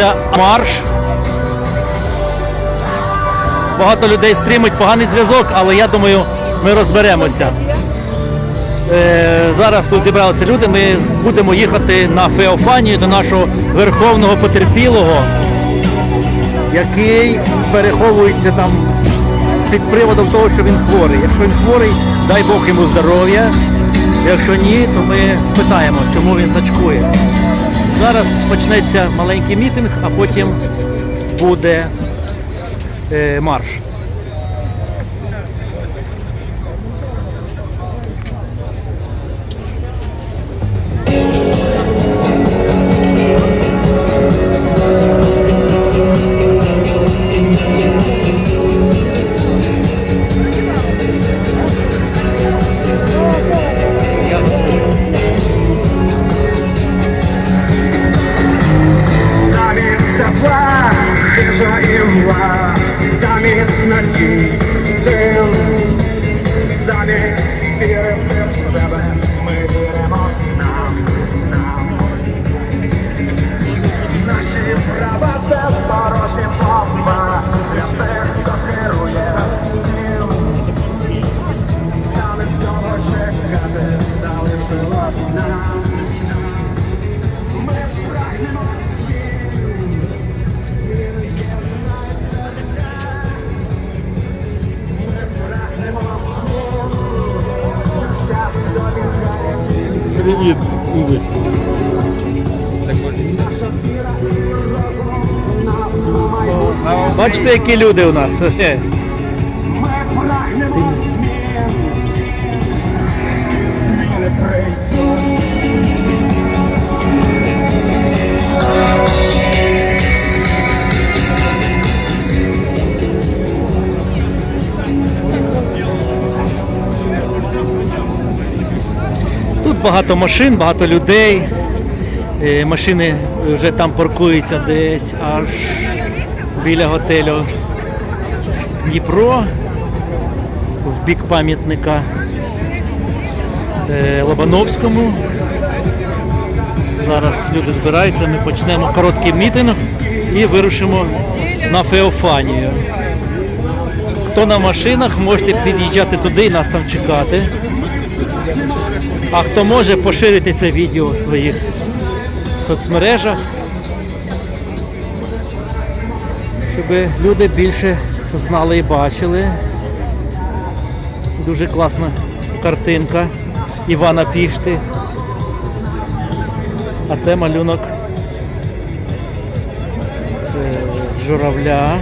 починається марш. Багато людей стрімить поганий зв'язок, але я думаю, ми розберемося. Е, зараз тут зібралися люди. Ми будемо їхати на Феофанію до нашого верховного потерпілого, який переховується там під приводом того, що він хворий. Якщо він хворий, дай Бог йому здоров'я. Якщо ні, то ми спитаємо, чому він сачкує. Зараз почнеться маленький мітинг, а потім буде е, марш. Бачите, які люди у нас. Тут багато машин, багато людей. Е, Машини вже там паркуються десь аж біля готелю Дніпро в бік пам'ятника е, Лобановському. Зараз люди збираються, ми почнемо короткий мітинг і вирушимо на Феофанію. Хто на машинах, можете під'їжджати туди і нас там чекати. А хто може поширити це відео у своїх соцмережах, щоб люди більше знали і бачили. Дуже класна картинка Івана Пішти. А це малюнок е, журавля.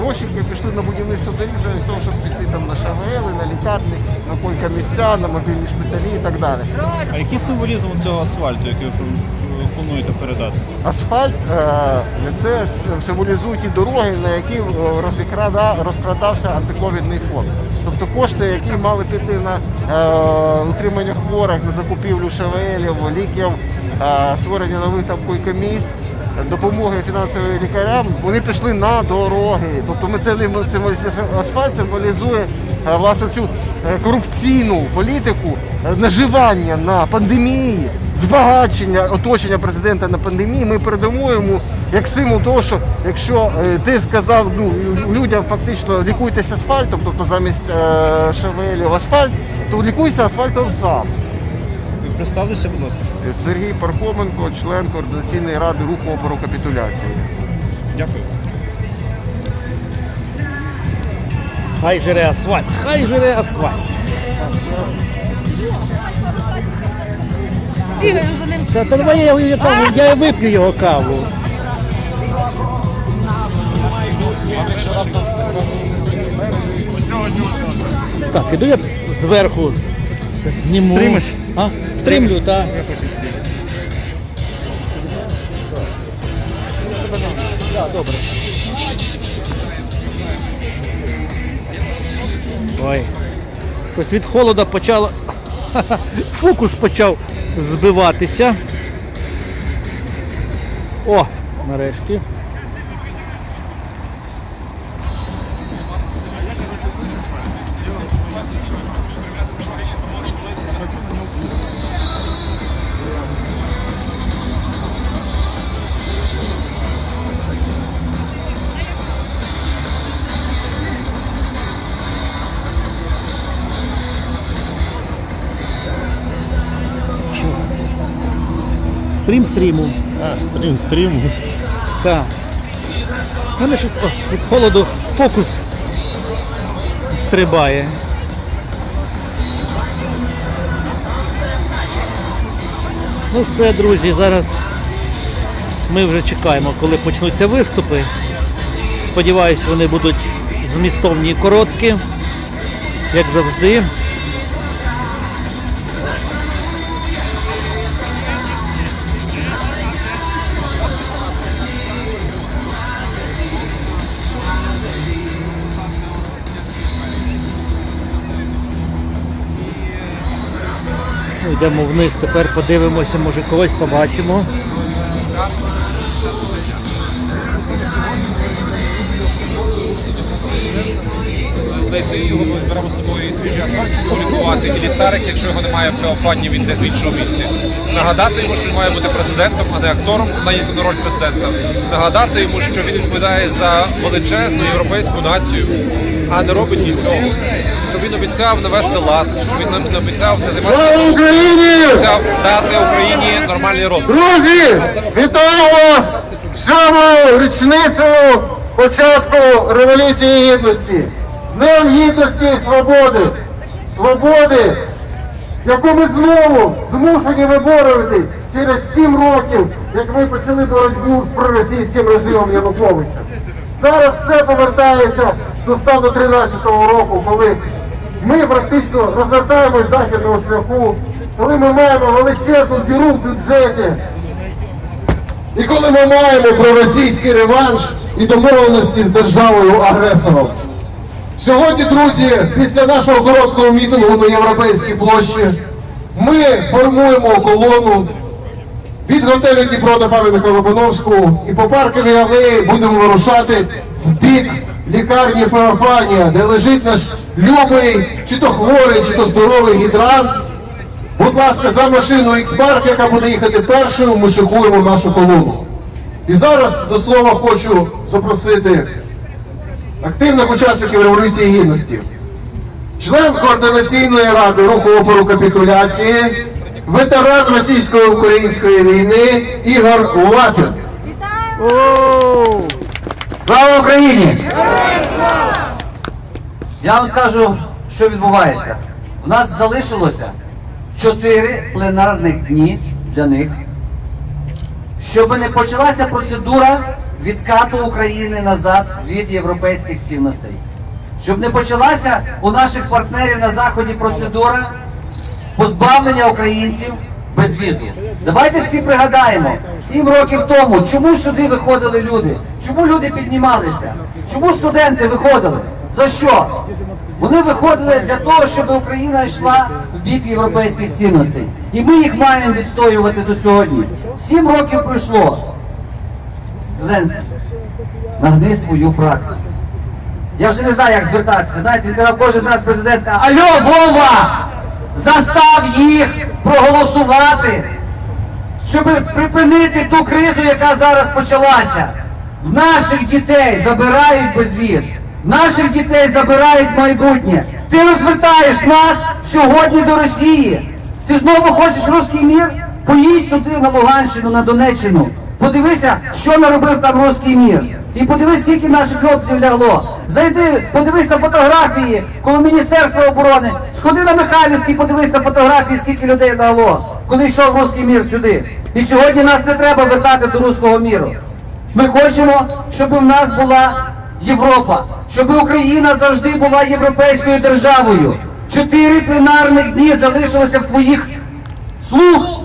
Гроші які пішли на будівництво доріг замість того, щоб піти там на ШВЛ, на лікарні, на койка-місця, на мобільні шпиталі і так далі. А який символізм цього асфальту, який ви плануєте передати? Асфальт е, це с- символізує ті дороги, на які е, розкрадався антиковідний фонд. Тобто кошти, які мали піти на е, утримання хворих, на закупівлю ШВЛів, ліків, е, створення нових там койкомісць, допомоги фінансовим лікарям, вони пішли на дороги. Тобто ми це асфальт символізує е, власне цю е, корупційну політику, е, наживання на пандемії, збагачення оточення президента на пандемії. Ми передамо йому як символ того, що якщо ти сказав ну, людям фактично лікуйтесь асфальтом, тобто замість шавелів асфальт, то лікуйся асфальтом сам. Представтеся, будь ласка. Сергій Пархоменко, член координаційної ради руху опору капітуляції. Дякую. Хай жире асфальт, хай жире асфальт. Бігаю за ним. Та, та давай я, його- я, каву, я вип'ю його каву. Так, іду я зверху зніму. Стрімиш? А? Стрімлю, так. Так, добре. Ой. Щось від холода почало. Фокус почав збиватися. О, нарешті. Стрім стріму. А, стрім, стрім. Так. У мене щось о, від холоду фокус стрибає. Ну все, друзі, зараз ми вже чекаємо, коли почнуться виступи. Сподіваюсь, вони будуть змістовні і короткі, як завжди. Йдемо вниз, тепер подивимося, може когось побачимо. знайти його, ми беремо з собою свіжий асфальт, його і якщо його немає в Феофані, він десь в іншому місці. Нагадати йому, що він має бути президентом, а не актором, найняти на роль президента. Нагадати йому, що він відповідає за величезну європейську націю, а не робить нічого. Що він обіцяв навести лад, що він не обіцяв не займатися. Слава Україні! Обіцяв дати Україні нормальний розвиток. Друзі, вітаю вас! Сьому річницю початку Революції Гідності. З Днем Гідності і Свободи! Свободи, яку ми знову змушені виборювати через сім років, як ми почали боротьбу з проросійським режимом Януковича. Зараз все повертається до стану 13-го року, коли ми практично розвертаємось західного шляху, коли ми маємо величезну діру в бюджеті. І коли ми маємо проросійський реванш і домовленості з державою агресором. Сьогодні, друзі, після нашого короткого мітингу на Європейській площі, ми формуємо колону від готелю Дніпро до пам'ятника Лобановську і по парковій алеї будемо вирушати в бік лікарні Феофанія, де лежить наш любий, чи то хворий, чи то здоровий гідрант. Будь ласка, за машину X-Park, яка буде їхати першою, ми шикуємо нашу колону. І зараз до слова хочу запросити активних учасників Революції Гідності. Член координаційної ради руху опору капітуляції, ветеран російсько-української війни Ігор Лапін. Оу! Слава Україні! Я вам скажу, що відбувається. У нас залишилося 4 пленарних дні для них, щоб не почалася процедура відкату України назад від європейських цінностей. Щоб не почалася у наших партнерів на Заході процедура позбавлення українців безвізу. Давайте всі пригадаємо, сім років тому, чому сюди виходили люди? Чому люди піднімалися? Чому студенти виходили? За що? Вони виходили для того, щоб Україна йшла в бік європейських цінностей. І ми їх маємо відстоювати до сьогодні. Сім років пройшло. Зеленський, нагни свою фракцію. Я вже не знаю, як звертатися. Знаєте, кожен з нас президент каже, Алло, Вова! Застав їх проголосувати, щоб припинити ту кризу, яка зараз почалася. В наших дітей забирають безвіз, наших дітей забирають майбутнє. Ти розвертаєш нас сьогодні до Росії. Ти знову хочеш руський мір? Поїдь туди на Луганщину, на Донеччину. Подивися, що наробив там руський мір. І подивись, скільки наших хлопців лягло. Зайди, подивись на фотографії коло Міністерства оборони. Сходи на Михайлівський, подивись на фотографії, скільки людей лягло, коли йшов руський мір сюди. І сьогодні нас не треба вертати до руського міру. Ми хочемо, щоб у нас була Європа, щоб Україна завжди була європейською державою. Чотири пленарних дні залишилося в твоїх слух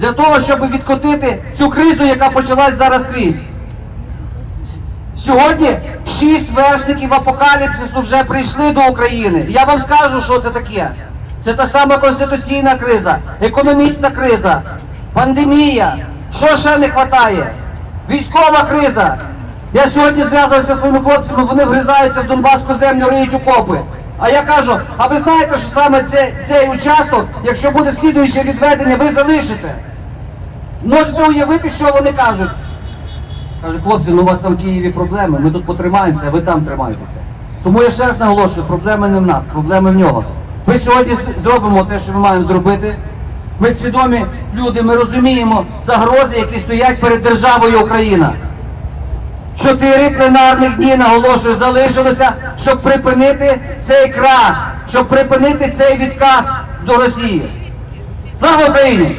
для того, щоб відкотити цю кризу, яка почалась зараз скрізь. Сьогодні шість вершників апокаліпсису вже прийшли до України. Я вам скажу, що це таке. Це та сама конституційна криза, економічна криза, пандемія. Що ще не вистачає? Військова криза. Я сьогодні зв'язувався зі своїми хлопцями, вони вгризаються в Донбаську землю, риють окопи. А я кажу, а ви знаєте, що саме це, цей участок, якщо буде слідуюче відведення, ви залишите? Можете уявити, що вони кажуть? Каже, хлопці, ну у вас там в Києві проблеми, ми тут потримаємося, а ви там тримайтеся. Тому я ще раз наголошую, проблеми не в нас, проблеми в нього. Ми сьогодні зробимо те, що ми маємо зробити. Ми свідомі люди, ми розуміємо загрози, які стоять перед державою Україна. Чотири пленарних дні, наголошую, залишилося, щоб припинити цей крах, щоб припинити цей відкат до Росії. Слава Україні!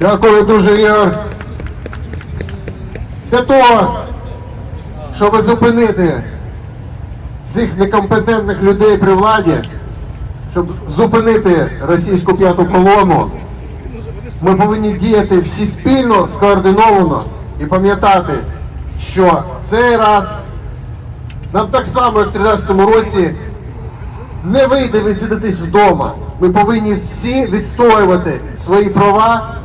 Дякую дуже, Ігор. Для того, щоб зупинити цих некомпетентних людей при владі, щоб зупинити російську п'яту колону, ми повинні діяти всі спільно, скоординовано і пам'ятати, що цей раз нам так само, як в 2013 році, не вийде відсидитись вдома. Ми повинні всі відстоювати свої права,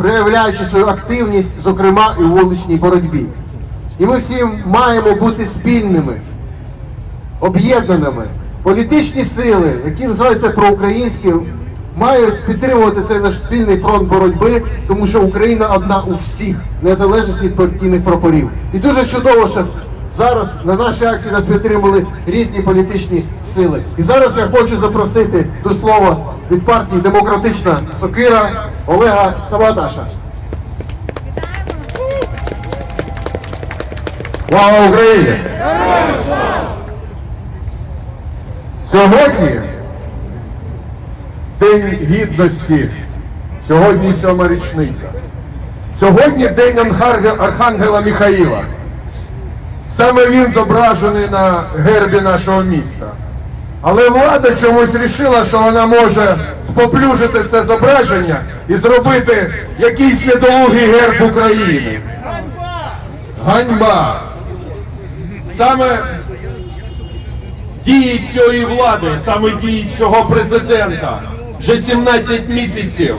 проявляючи свою активність, зокрема і у вуличній боротьбі. І ми всі маємо бути спільними, об'єднаними. Політичні сили, які називаються проукраїнські, мають підтримувати цей наш спільний фронт боротьби, тому що Україна одна у всіх, незалежно від партійних прапорів. І дуже чудово, що зараз на нашій акції нас підтримали різні політичні сили. І зараз я хочу запросити до слова від партії Демократична Сокира Олега Сабаташа. Слава Україні! Сьогодні День гідності, сьогодні сьома річниця. Сьогодні День Архангела Михаїла. Саме він зображений на гербі нашого міста. Але влада чомусь рішила, що вона може споплюжити це зображення і зробити якийсь недолугий герб України. Ганьба! Саме дії цієї влади, саме дії цього президента вже 17 місяців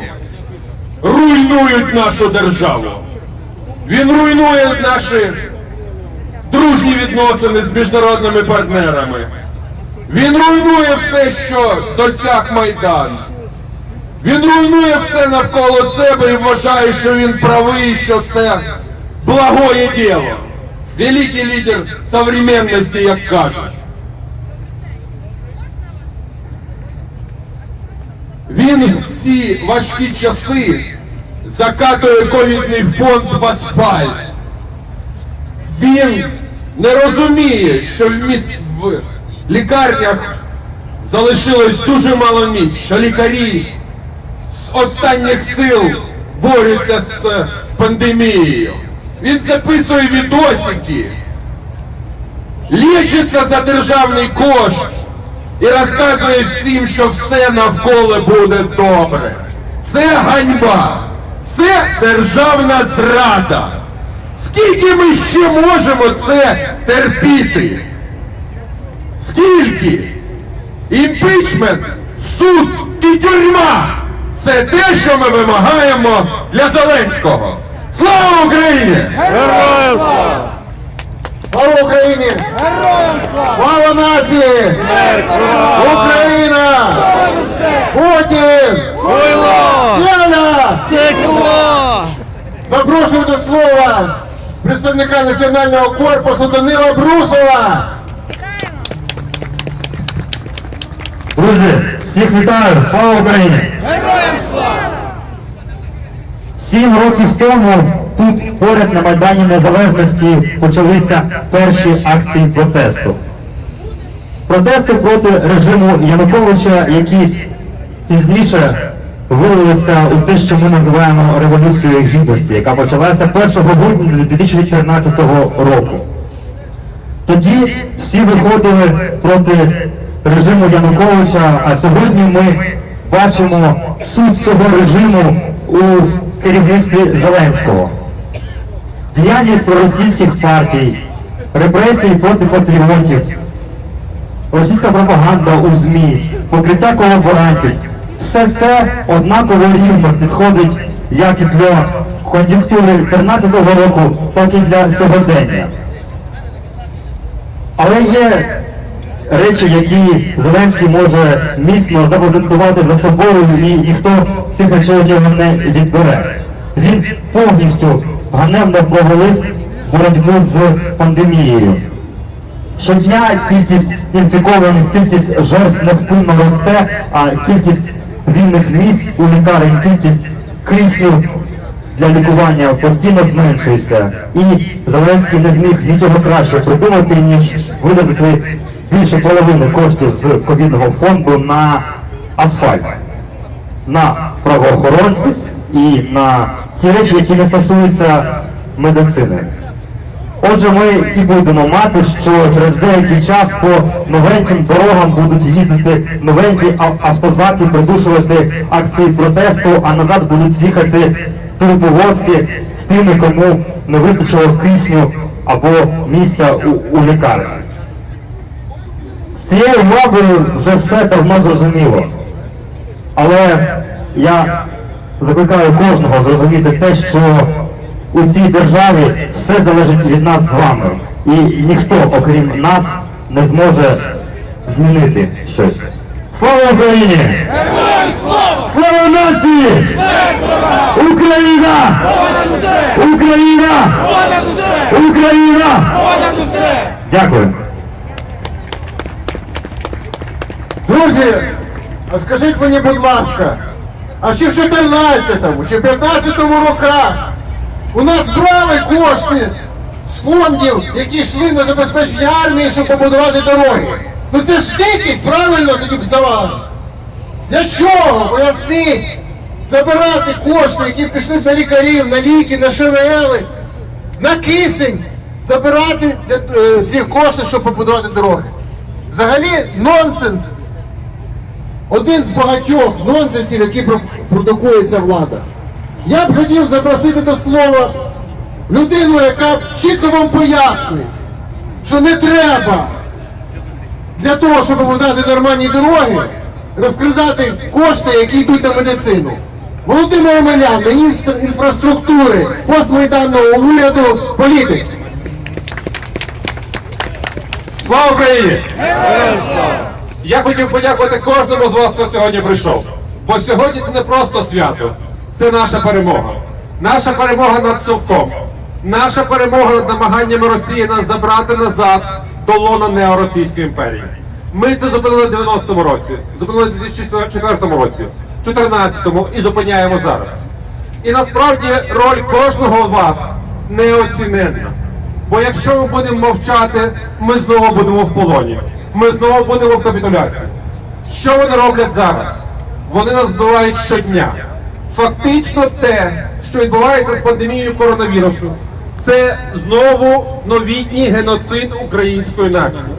руйнують нашу державу. Він руйнує наші дружні відносини з міжнародними партнерами. Він руйнує все, що досяг Майдан. Він руйнує все навколо себе і вважає, що він правий, що це благое діло. Великий лідер современності, як кажуть. Він в ці важкі часи закатує ковідний фонд в асфальт. Він не розуміє, що в, міс... в лікарнях залишилось дуже мало місць, що лікарі з останніх сил борються з е, пандемією. Він записує відосики, лічиться за державний кошт і розказує всім, що все навколо буде добре. Це ганьба, це державна зрада. Скільки ми ще можемо це терпіти? Скільки? Імпічмент, суд і тюрма це те, що ми вимагаємо для Зеленського. Слава Україні! Героям слава! Слава Україні! Слава нації! Україна! Путін! Хуйло! Стекло! Запрошую до слова представника національного корпусу Данила Брусова. Друзі, всіх вітаю! Слава Україні! Героям слава! Сім років тому тут поряд на Майдані Незалежності почалися перші акції протесту. Протести проти режиму Януковича, які пізніше вилилися у те, що ми називаємо революцією гідності, яка почалася 1 грудня 2014 року. Тоді всі виходили проти режиму Януковича, а сьогодні ми бачимо суть цього режиму у керівництві Зеленського. Діяльність проросійських партій, репресії проти патріотів, російська пропаганда у ЗМІ, покриття колаборантів. Все це однаково рівно підходить як і для кон'юнктури 2013 року, так і для сьогодення. Але є речі, які Зеленський може міцно запатентувати за собою, і ніхто цих речей нього не відбере. Він повністю ганебно провалив боротьбу з пандемією. Щодня кількість інфікованих, кількість жертв невпинно росте, а кількість вільних місць у лікарень, кількість кисню для лікування постійно зменшується. І Зеленський не зміг нічого краще придумати, ніж видати більше половини коштів з ковідного фонду на асфальт, на правоохоронців і на ті речі, які не стосуються медицини. Отже, ми і будемо мати, що через деякий час по новеньким дорогам будуть їздити новенькі автозаки, придушувати акції протесту, а назад будуть їхати турбовозки з тими, кому не вистачило кисню або місця у, у лікарні. З цією владою вже все давно зрозуміло. Але я закликаю кожного зрозуміти те, що у цій державі все залежить від нас з вами. І ніхто, окрім нас, не зможе змінити щось. Слава Україні! Слава нації! Україна! Україна! Україна! Дякую. Друзі, а скажіть мені, будь ласка, а ще в 14-му чи 15-му роках у нас брали кошти з фондів, які йшли на забезпечення армії, щоб побудувати дороги. Ну це ж дикість, правильно тоді б здавали. Для чого? Поясніть. Забирати кошти, які пішли б на лікарів, на ліки, на ШВЛи, на кисень. Забирати е, ці кошти, щоб побудувати дороги. Взагалі нонсенс. Один з багатьох нонсенсів, які про- продукує ця влада. Я б хотів запросити до слова людину, яка чітко вам пояснить, що не треба для того, щоб побудувати нормальні дороги, розкрадати кошти, які йдуть на медицину. Володимир Омелян, міністр інфраструктури, постмайданного уряду, політик. Слава Україні! Я хотів подякувати кожному з вас, хто сьогодні прийшов. Бо сьогодні це не просто свято, це наша перемога. Наша перемога над совком. Наша перемога над намаганнями Росії нас забрати назад до лона неоросійської імперії. Ми це зупинили в 90-му році, зупинили в 2004 році, в 2014-му і зупиняємо зараз. І насправді роль кожного з вас неоціненна. Бо якщо ми будемо мовчати, ми знову будемо в полоні. Ми знову будемо в капітуляції. Що вони роблять зараз? Вони нас вбивають щодня. Фактично те, що відбувається з пандемією коронавірусу, це знову новітній геноцид української нації.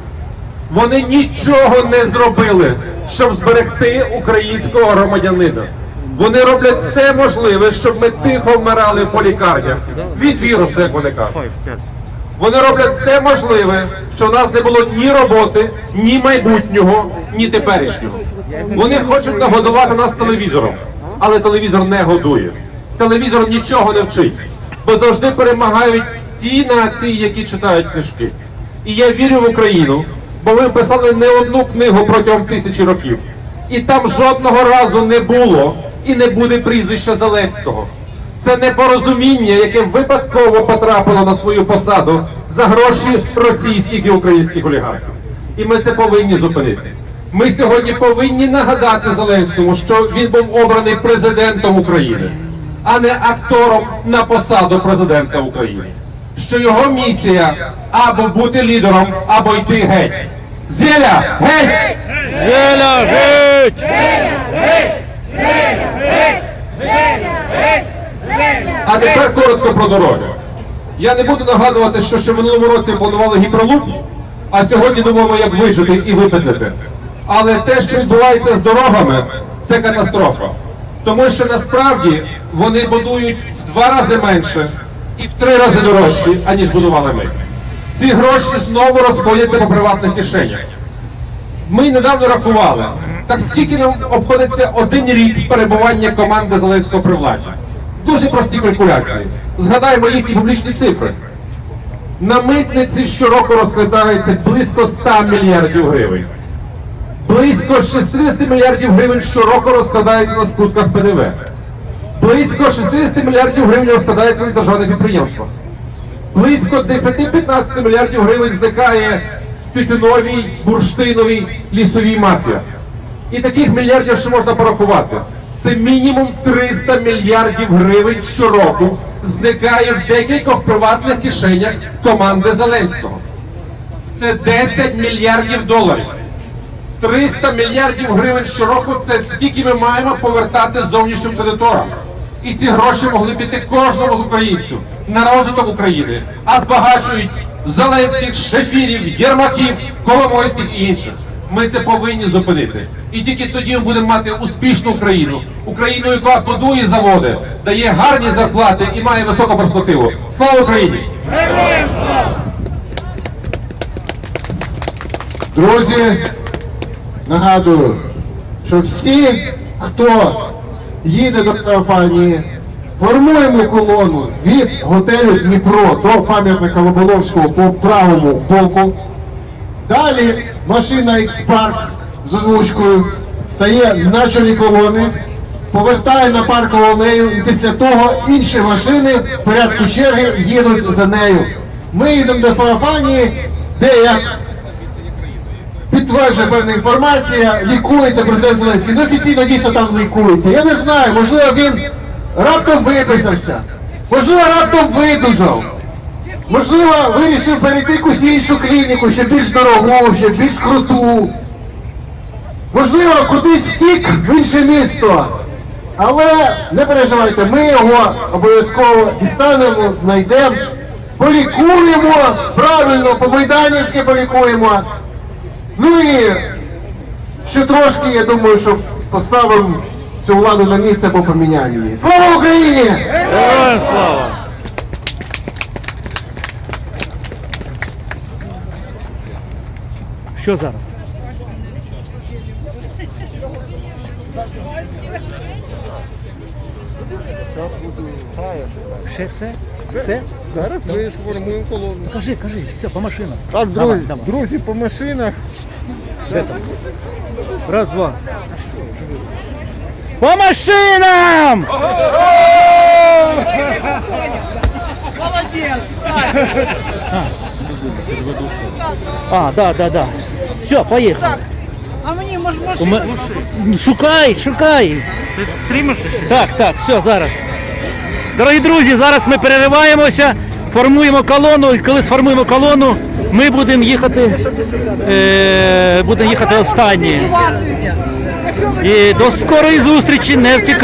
Вони нічого не зробили, щоб зберегти українського громадянина. Вони роблять все можливе, щоб ми тихо вмирали по лікарнях від вірусу, як вони кажуть. Вони роблять все можливе, що в нас не було ні роботи, ні майбутнього, ні теперішнього. Вони хочуть нагодувати нас телевізором, але телевізор не годує. Телевізор нічого не вчить, бо завжди перемагають ті нації, які читають книжки. І я вірю в Україну, бо ми писали не одну книгу протягом тисячі років. І там жодного разу не було і не буде прізвища Зеленського. Це непорозуміння, яке випадково потрапило на свою посаду за гроші російських і українських олігархів. І ми це повинні зупинити. Ми сьогодні повинні нагадати Зеленському, що він був обраний президентом України, а не актором на посаду президента України. Що його місія або бути лідером, або йти геть. Зеля, геть! Зеля, геть! А тепер коротко про дороги. Я не буду нагадувати, що ще в минулому році планували гіперлуп, а сьогодні думаємо, як вижити і випетлити. Але те, що відбувається з дорогами, це катастрофа. Тому що насправді вони будують в два рази менше і в три рази дорожчі, аніж будували ми. Ці гроші знову розходяться по приватних кишенях. Ми недавно рахували, так скільки нам обходиться один рік перебування команди Зеленського при владі? Дуже прості калькуляції. Згадаємо їхні публічні цифри. На митниці щороку розкладається близько 100 мільярдів гривень. Близько 60 мільярдів гривень щороку розкладається на скутках ПДВ. Близько 60 мільярдів гривень розкладається на державних підприємствах. Близько 10-15 мільярдів гривень зникає тютюновій, бурштиновій, лісовій мафії. І таких мільярдів ще можна порахувати. Це мінімум 300 мільярдів гривень щороку зникає в декількох приватних кишенях команди Зеленського. Це 10 мільярдів доларів. 300 мільярдів гривень щороку це скільки ми маємо повертати зовнішнім кредиторам. І ці гроші могли піти кожному з українців на розвиток України, а збагачують Зеленських, Шефірів, Єрмаків, Коломойських і інших. Ми це повинні зупинити. І тільки тоді ми будемо мати успішну Україну, Україну, яка будує заводи, дає гарні зарплати і має високу перспективу. Слава Україні! Друзі, нагадую, що всі, хто їде до Феофанії, формуємо колону від готелю Дніпро до пам'ятника Лоболовського по правому боку. Далі машина X-Park з озвучкою стає на чолі колони, повертає на паркову алею і після того інші машини в порядку черги їдуть за нею. Ми їдемо до Феофанії, де як підтверджує певна інформація, лікується президент Зеленський. Ну офіційно дійсно там лікується. Я не знаю, можливо, він раптом виписався, можливо, раптом видужав. Можливо, вирішив перейти якусь іншу клініку, ще більш дорогу, ще більш круту. Можливо, кудись втік в інше місто. Але не переживайте, ми його обов'язково дістанемо, знайдемо, полікуємо, правильно, по-майданівськи полікуємо. Ну і ще трошки, я думаю, що поставимо цю владу на місце або поміняємо її. Слава Україні! Героям слава! Що зараз? Ще все? Все? Зараз ми ж формуємо колону. Кажи, кажи, все, по машинам. Так, друзі, давай. друзі, по машинах. Раз, два. По машинам! А, да, да, да. Все, поїхали. А мені мож У машина. ме- Шукай, шукай. Так, так, все, зараз. Дорогі друзі, зараз ми перериваємося, формуємо колону. І коли сформуємо колону, ми будемо їхати. Е, будемо їхати останні. І до скорої зустрічі, не втікайте.